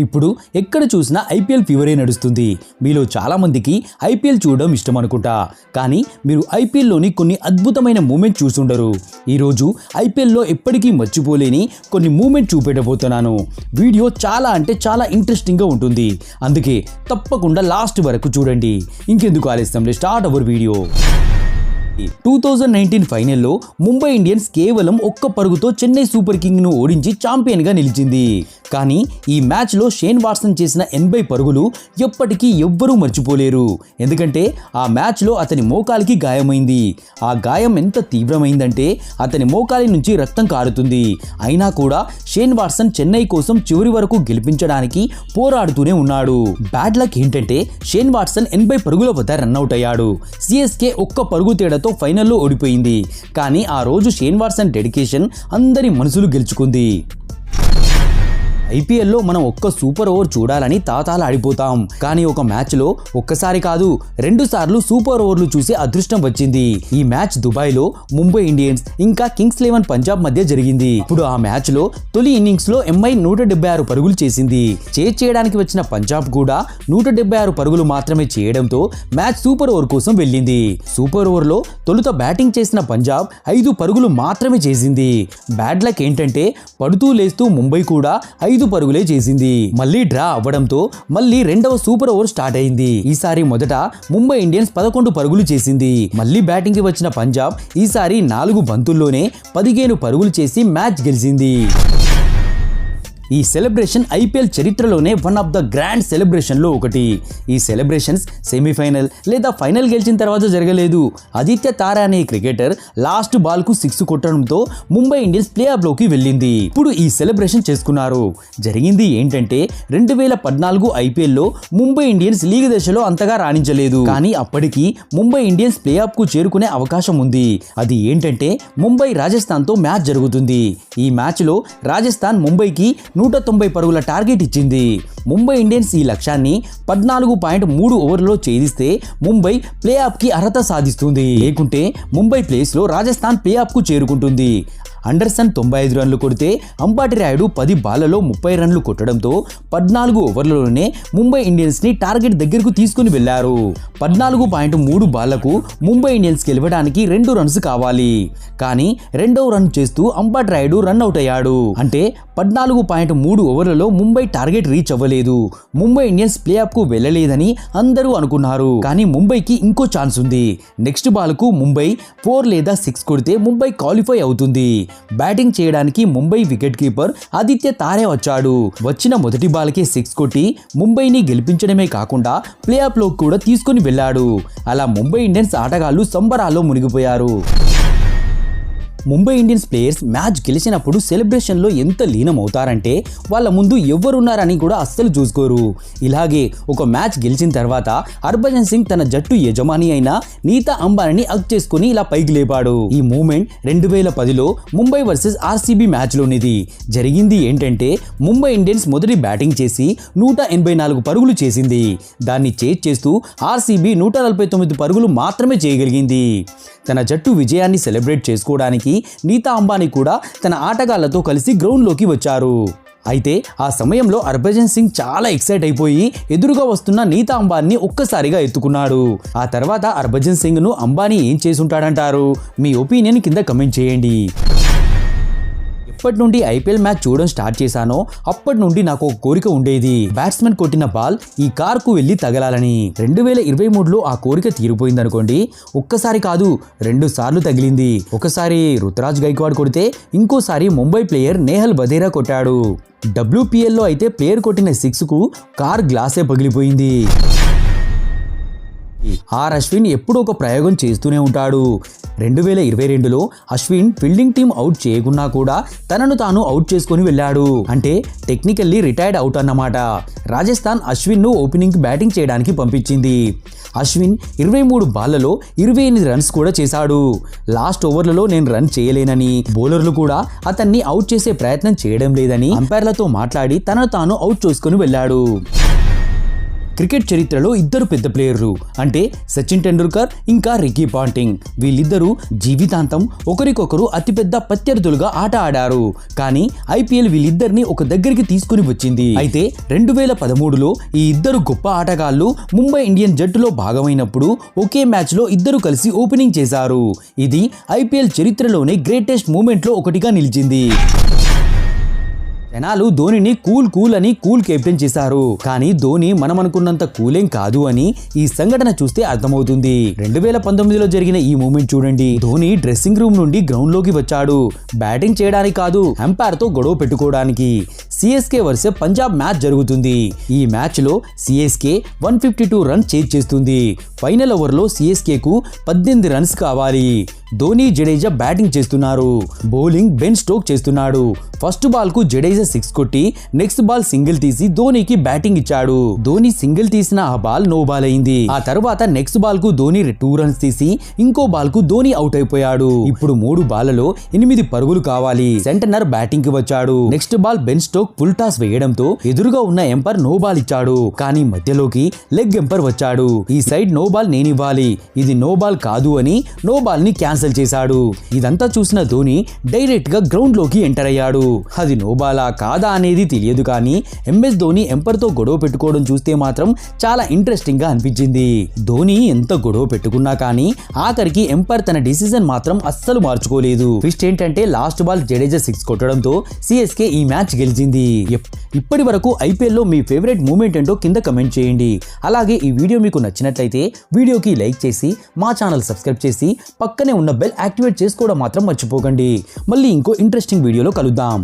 ఇప్పుడు ఎక్కడ చూసినా ఐపీఎల్ ఫీవరే నడుస్తుంది. మీలో చాలామందికి ఐపీఎల్ చూడడం ఇష్టం అనుకుంటా. కానీ మీరు ఐపీఎల్లోని కొన్ని అద్భుతమైన మూమెంట్ చూసుండరు. ఈరోజు ఐపీఎల్లో ఎప్పటికీ మర్చిపోలేని కొన్ని మూమెంట్ చూపెట్టబోతున్నాను. వీడియో చాలా అంటే చాలా ఇంట్రెస్టింగ్గా ఉంటుంది. అందుకే తప్పకుండా లాస్ట్ వరకు చూడండి. ఇంకెందుకు ఆలస్యం? Start our video. Two thousand nineteen ఫైనల్లో ముంబై ఇండియన్స్ కేవలం ఒక్క పరుగుతో చెన్నై సూపర్ కింగ్ను ఓడించి ఛాంపియన్గా నిలిచింది. కానీ ఈ మ్యాచ్లో షేన్ వాట్సన్ చేసిన ఎనభై పరుగులు ఎప్పటికీ ఎవ్వరూ మర్చిపోలేరు. ఎందుకంటే ఆ మ్యాచ్లో అతని మోకాలికి గాయమైంది. ఆ గాయం ఎంత తీవ్రమైందంటే అతని మోకాలి నుంచి రక్తం కారుతుంది. అయినా కూడా షేన్ వాట్సన్ చెన్నై కోసం చివరి వరకు గెలిపించడానికి పోరాడుతూనే ఉన్నాడు. బ్యాడ్ లక్ ఏంటంటే షేన్ వాట్సన్ ఎనభై పరుగుల వద్ద రన్అట్ అయ్యాడు. సిఎస్కే ఒక్క పరుగు తేడాతో ఫైనల్లో ఓడిపోయింది. కానీ ఆ రోజు షేన్ వాట్సన్ డెడికేషన్ అందరి మనసులు గెలుచుకుంది. ఐపీఎల్లో మనం ఒక్క సూపర్ ఓవర్ చూడాలని తాతాలు ఆడిపోతాం కానీ ఒక మ్యాచ్లో ఒక్కసారి కాదు రెండు సార్లు సూపర్ ఓవర్లు చూసే అదృష్టం వచ్చింది. ఈ మ్యాచ్ దుబాయ్లో ముంబై ఇండియన్స్ ఇంకా కింగ్స్ లెవెన్ పంజాబ్ మధ్య జరిగింది. ఇప్పుడు ఆ మ్యాచ్లో తొలి ఇన్నింగ్స్లో ఎంఐ నూట డెబ్బై ఆరు పరుగులు చేసింది. చేజ్ చేయడానికి వచ్చిన పంజాబ్ కూడా నూట డెబ్బై ఆరు పరుగులు మాత్రమే చేయడంతో మ్యాచ్ సూపర్ ఓవర్ కోసం వెళ్ళింది. సూపర్ ఓవర్లో తొలుత బ్యాటింగ్ చేసిన పంజాబ్ ఐదు పరుగులు మాత్రమే చేసింది. బ్యాడ్ లక్ ఏంటంటే పడుతూ లేస్తూ ముంబై కూడా ఐదు పరుగులే చేసింది. మళ్ళీ డ్రా అవ్వడంతో మళ్ళీ రెండవ సూపర్ ఓవర్ స్టార్ట్ అయింది. ఈసారి మొదట ముంబై ఇండియన్స్ పదకొండు పరుగులు చేసింది. మళ్ళీ బ్యాటింగ్కి వచ్చిన పంజాబ్ ఈసారి నాలుగు బంతుల్లోనే పదిహేను పరుగులు చేసి మ్యాచ్ గెలిచింది. ఈ సెలబ్రేషన్ ఐపీఎల్ చరిత్రలోనే వన్ ఆఫ్ ద గ్రాండ్ సెలబ్రేషన్లో ఒకటి. ఈ సెలబ్రేషన్స్ సెమీఫైనల్ లేదా ఫైనల్ గెలిచిన తర్వాత జరగలేదు. ఆదిత్య తార అనే క్రికెటర్ లాస్ట్ బాల్కు సిక్స్ కొట్టడంతో ముంబై ఇండియన్స్ ప్లే లోకి వెళ్ళింది. ఇప్పుడు ఈ సెలబ్రేషన్ చేసుకున్నారు. జరిగింది ఏంటంటే రెండు వేల పద్నాలుగు ఐపీఎల్లో ముంబై ఇండియన్స్ లీగ్ దశలో అంతగా రాణించలేదు. కానీ అప్పటికి ముంబై ఇండియన్స్ ప్లే కు చేరుకునే అవకాశం ఉంది. అది ఏంటంటే ముంబై రాజస్థాన్తో మ్యాచ్ జరుగుతుంది. ఈ మ్యాచ్లో రాజస్థాన్ ముంబైకి నూట తొంభై పరుగుల టార్గెట్ ఇచ్చింది. ముంబై ఇండియన్స్ ఈ లక్ష్యాన్ని పద్నాలుగు పాయింట్ మూడు ఓవర్లో ఛేదిస్తే ముంబై ప్లే ఆఫ్కి అర్హత సాధిస్తుంది. లేకుంటే ముంబై ప్లేస్లో రాజస్థాన్ ప్లే ఆఫ్కు చేరుకుంటుంది. అండర్సన్ తొంభై ఐదు రన్లు కొడితే అంబాటి రాయుడు పది బాళ్ళలో ముప్పై రన్లు కొట్టడంతో పద్నాలుగు ఓవర్లలోనే ముంబై ఇండియన్స్ని టార్గెట్ దగ్గరకు తీసుకుని వెళ్ళారు. పద్నాలుగు పాయింట్ మూడు బాళ్ళకు ముంబై ఇండియన్స్ గెలవడానికి రెండు రన్స్ కావాలి. కానీ రెండవ రన్ చేస్తూ అంబాటి రాయుడు రన్ అవుట్ అయ్యాడు. అంటే పద్నాలుగు పాయింట్ మూడు ఓవర్లలో ముంబై టార్గెట్ రీచ్ అవ్వలేదు. ముంబై ఇండియన్స్ ప్లే వెళ్ళలేదని అందరూ అనుకున్నారు. కానీ ముంబైకి ఇంకో ఛాన్స్ ఉంది. నెక్స్ట్ బాల్కు ముంబై ఫోర్ లేదా సిక్స్ కొడితే ముంబై క్వాలిఫై అవుతుంది. బ్యాటింగ్ చేయడానికి ముంబై వికెట్ కీపర్ ఆదిత్య తారే వచ్చాడు. వచ్చిన మొదటి బాల్కే సిక్స్ కొట్టి ముంబైని గెలిపించడమే కాకుండా ప్లే కూడా తీసుకొని వెళ్ళాడు. అలా ముంబై ఇండియన్స్ ఆటగాళ్ళు సంబరాల్లో మునిగిపోయారు. ముంబై ఇండియన్స్ ప్లేయర్స్ మ్యాచ్ గెలిచినప్పుడు సెలబ్రేషన్లో ఎంత లీనమవుతారంటే వాళ్ళ ముందు ఎవరున్నారని కూడా అస్సలు చూసుకోరు. ఇలాగే ఒక మ్యాచ్ గెలిచిన తర్వాత హర్భజన్ సింగ్ తన జట్టు యజమాని అయిన నీతా అంబానీని అగ్ చేసుకుని ఇలా పైకి లేపాడు. ఈ మూమెంట్ రెండు వేల పదిలో ముంబై వర్సెస్ ఆర్సీబీ మ్యాచ్లోనిది. జరిగింది ఏంటంటే ముంబై ఇండియన్స్ మొదటి బ్యాటింగ్ చేసి నూట ఎనభై నాలుగు పరుగులు చేసింది. దాన్ని చేజ్ చేస్తూ ఆర్సీబీ నూట నలభై తొమ్మిది పరుగులు మాత్రమే చేయగలిగింది. తన జట్టు విజయాన్ని సెలబ్రేట్ చేసుకోవడానికి నీతా అంబానీ కూడా తన ఆటగాళ్ళతో కలిసి గ్రౌండ్లోకి వచ్చారు. అయితే ఆ సమయంలో హర్భజన్ సింగ్ చాలా ఎక్సైట్ అయిపోయి ఎదురుగా వస్తున్న నీతా అంబానీ ఒక్కసారిగా ఎత్తుకున్నాడు. ఆ తర్వాత హర్భజన్ సింగ్ను అంబానీ ఏం చేసుంటాడంటారు మీ ఒపీనియన్ కింద కమెంట్ చేయండి. ఎప్పటి నుండి ఐపీఎల్ మ్యాచ్ చూడడం స్టార్ట్ చేశానో అప్పటి నుండి నాకు ఒక కోరిక ఉండేది. బ్యాట్స్మెన్ కొట్టిన బాల్ ఈ కార్కు వెళ్ళి తగలాలని. రెండు వేల ఇరవై మూడులో ఆ కోరిక తీరిపోయింది అనుకోండి ఒక్కసారి కాదు రెండు సార్లు తగిలింది. ఒకసారి రుతురాజ్ గైక్వాడ్ కొడితే ఇంకోసారి ముంబై ప్లేయర్ నేహల్ బదేరా కొట్టాడు. డబ్ల్యూపీఎల్లో అయితే ప్లేయర్ కొట్టిన సిక్స్కు కార్ గ్లాసే పగిలిపోయింది. ఆర్ అశ్విన్ ఎప్పుడూ ఒక ప్రయోగం చేస్తూనే ఉంటాడు. రెండు వేల ఇరవై రెండులో అశ్విన్ ఫీల్డింగ్ టీం అవుట్ చేయకున్నా కూడా తనను తాను అవుట్ చేసుకొని వెళ్ళాడు. అంటే టెక్నికల్లీ రిటైర్డ్ అవుట్ అన్నమాట. రాజస్థాన్ అశ్విన్ను ఓపెనింగ్ బ్యాటింగ్ చేయడానికి పంపించింది. అశ్విన్ ఇరవై మూడు బాళ్ళలో ఇరవై ఎనిమిది రన్స్ కూడా చేశాడు. లాస్ట్ ఓవర్లలో నేను రన్ చేయలేనని బౌలర్లు కూడా అతన్ని అవుట్ చేసే ప్రయత్నం చేయడం లేదని అంపైర్లతో మాట్లాడి తనను తాను అవుట్ చేసుకొని వెళ్ళాడు. క్రికెట్ చరిత్రలో ఇద్దరు పెద్ద ప్లేయర్లు. అంటే సచిన్ టెండూల్కర్ ఇంకా రికీ పాంటింగ్. వీళ్ళిద్దరూ జీవితాంతం ఒకరికొకరు అతిపెద్ద ప్రత్యర్థులుగా ఆట ఆడారు. కానీ ఐపీఎల్ వీళ్ళిద్దరిని ఒక దగ్గరికి తీసుకుని వచ్చింది. అయితే రెండు వేల పదమూడులో ఈ ఇద్దరు గొప్ప ఆటగాళ్ళు ముంబై ఇండియన్ జట్టులో భాగమైనప్పుడు ఒకే మ్యాచ్లో ఇద్దరు కలిసి ఓపెనింగ్ చేశారు. ఇది ఐపీఎల్ చరిత్రలోనే గ్రేటెస్ట్ మూమెంట్లో ఒకటిగా నిలిచింది. జనాలు ధోనిని కూల్ కూల్ అని కూల్ కెప్టెన్ చేశారు. కానీ ధోని మనం అనుకున్నంత కూలేం కాదు అని ఈ సంఘటన చూస్తే అర్థమవుతుంది. రెండు వేల పంతొమ్మిదిలో జరిగిన ఈ మూమెంట్ చూడండి. ధోని డ్రెస్సింగ్ రూమ్ నుండి గ్రౌండ్లోకి వచ్చాడు. బ్యాటింగ్ చేయడానికి కాదు అంపైర్తో గొడవ పెట్టుకోవడానికి. సిఎస్కే వరుస పంజాబ్ మ్యాచ్ జరుగుతుంది. ఈ మ్యాచ్లో CSK one fifty two run chase చేస్తుంది. ఫైనల్ ఓవర్లో సిఎస్కే కు పద్దెనిమిది రన్స్ కావాలి. ధోని జడేజా బ్యాటింగ్ చేస్తున్నారు. బౌలింగ్ బెన్ స్టోక్ చేస్తున్నాడు. ఫస్ట్ బాల్కు జడేజా సిక్స్ కొట్టి నెక్స్ట్ బాల్ సింగిల్ తీసి ధోనికి బ్యాటింగ్ ఇచ్చాడు. ధోని సింగిల్ తీసిన ఆ బాల్ నో బాల్ అయింది. ఆ తర్వాత నెక్స్ట్ బాల్కు ధోని టూ రన్స్ తీసి ఇంకో బాల్కు ధోని అవుట్ అయిపోయాడు. ఇప్పుడు మూడు బాల్లలో ఎనిమిది పరుగులు కావాలి. సెంటనర్ బ్యాటింగ్కి వచ్చాడు. Next ball Ben Stoke full toss వేయడంతో ఎదురుగా ఉన్న ఎంపర్ నో బాల్ ఇచ్చాడు. కానీ మధ్యలోకి లెగ్ ఎంపర్ వచ్చాడు. ఈ సైడ్ నో బాల్ నేనివ్వాలి. ఇది నో బాల్ కాదు అని నో బాల్ని క్యాన్సిల్ చేశాడు. ఇదంతా చూసిన ధోని డైరెక్ట్గా గ్రౌండ్లోకి ఎంటర్ అయ్యాడు. అది నో బాలా కాదా అనేది తెలియదు కానీ ఎంఎస్ ధోని ఎంపర్తో గొడవ పెట్టుకోవడం చూస్తే మాత్రం చాలా ఇంట్రెస్టింగ్గా అనిపించింది. ధోని ఎంత గొడవ పెట్టుకున్నా కానీ ఆఖరికి ఎంపర్ తన డిసిజన్ మాత్రం అస్సలు మార్చుకోలేదు. ట్విస్ట్ ఏంటంటే లాస్ట్ బాల్ జడేజా సిక్స్ కొట్టడంతో సిఎస్కే ఈ మ్యాచ్ గెలిచింది. ఇప్పటి వరకు ఐపీఎల్లో మీ ఫేవరెట్ మూమెంట్ ఏంటో కింద కమెంట్ చేయండి. అలాగే ఈ వీడియో మీకు నచ్చినట్లయితే వీడియోకి లైక్ చేసి మా ఛానల్ సబ్స్క్రైబ్ చేసి పక్కనే ఉన్న బెల్ యాక్టివేట్ చేసుకోవడం మాత్రం మర్చిపోకండి. మళ్ళీ ఇంకో ఇంట్రెస్టింగ్ వీడియోలో కలుద్దాం.